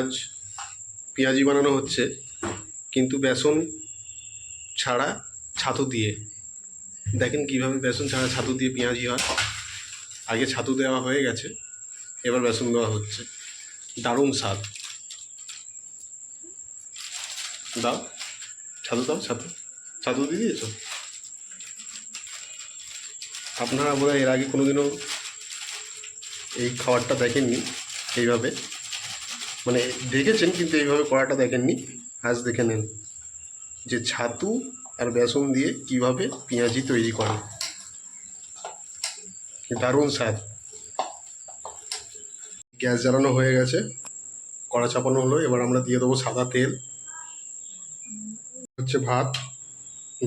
আজ পেঁয়াজি বানানো হচ্ছে, কিন্তু বেসন ছাড়া ছাতু দিয়ে। দেখেন কীভাবে বেসন ছাড়া ছাতু দিয়ে পেঁয়াজি হয়। আগে ছাতু দেওয়া হয়ে গেছে, এবার বেসন দেওয়া হচ্ছে। দারুণ স্বাদ। দাও, ছাতু দাও, ছাতু। ছাতু দিয়ে দিয়েছ? আপনারা বোধ এর আগে কোনোদিনও এই খাবারটা দেখেননি এইভাবে। মানে দেখেছেন কিন্তু এইভাবে করাটা দেখেননি? আজ দেখে নেন। যে ছাতু আর বেসন দিয়ে কীভাবে পেঁয়াজি তৈরি করে। দারুণ স্বাদ। গ্যাস জ্বালানো হয়ে গেছে, কড়া চাপানো হলো, এবার আমরা দিয়ে দেবো সাদা তেল। হচ্ছে ভাত,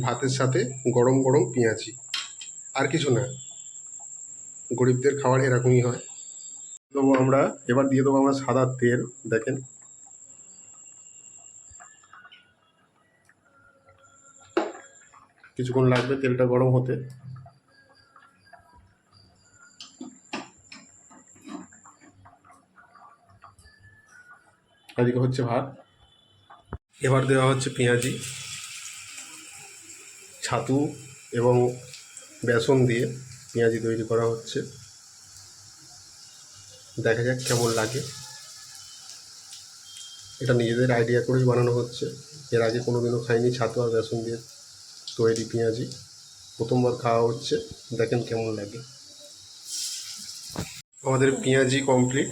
ভাতের সাথে গরম গরম পেঁয়াজি। আর কিছু না। গরিবদের খাবার এরকমই হয়। দেবো আমরা, এবার দিয়ে দেবো আমরা সাদা তেল, দেখেন। কিছুক্ষণ লাগবে তেলটা গরম হতে। এদিকে হচ্ছে ভাত। এবার দেওয়া হচ্ছে পেঁয়াজি, ছাতু এবং বেসন দিয়ে পেঁয়াজি তৈরি করা হচ্ছে। দেখা যাক কেমন লাগে। এটা নিজেদের আইডিয়া করেই বানানো হচ্ছে। এর আগে কোনো দিনও খাইনি ছাতু আর বেসন দিয়ে তৈরি পেঁয়াজি। প্রথমবার খাওয়া হচ্ছে, দেখেন কেমন লাগে। আমাদের পেঁয়াজি কমপ্লিট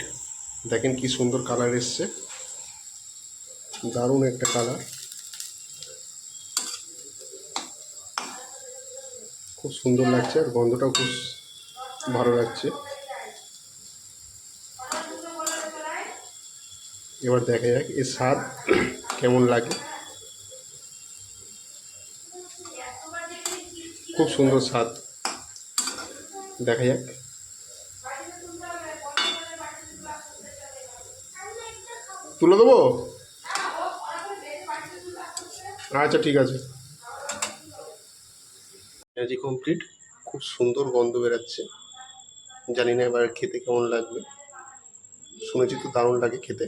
দেখেন কি সুন্দর কালার এসছে। দারুণ একটা কালার খুব সুন্দর লাগছে আর গন্ধটাও খুব ভালো লাগছে। এবার দেখা যাক, এর স্বাদ কেমন লাগে। খুব সুন্দর স্বাদ। দেখা যাক। তুলে দেবো? আচ্ছা ঠিক আছে। পেঁয়াজি কমপ্লিট খুব সুন্দর গন্ধ বেরাচ্ছে। জানি না এবার খেতে কেমন লাগবে। শুনেছি তো দারুণ লাগে খেতে।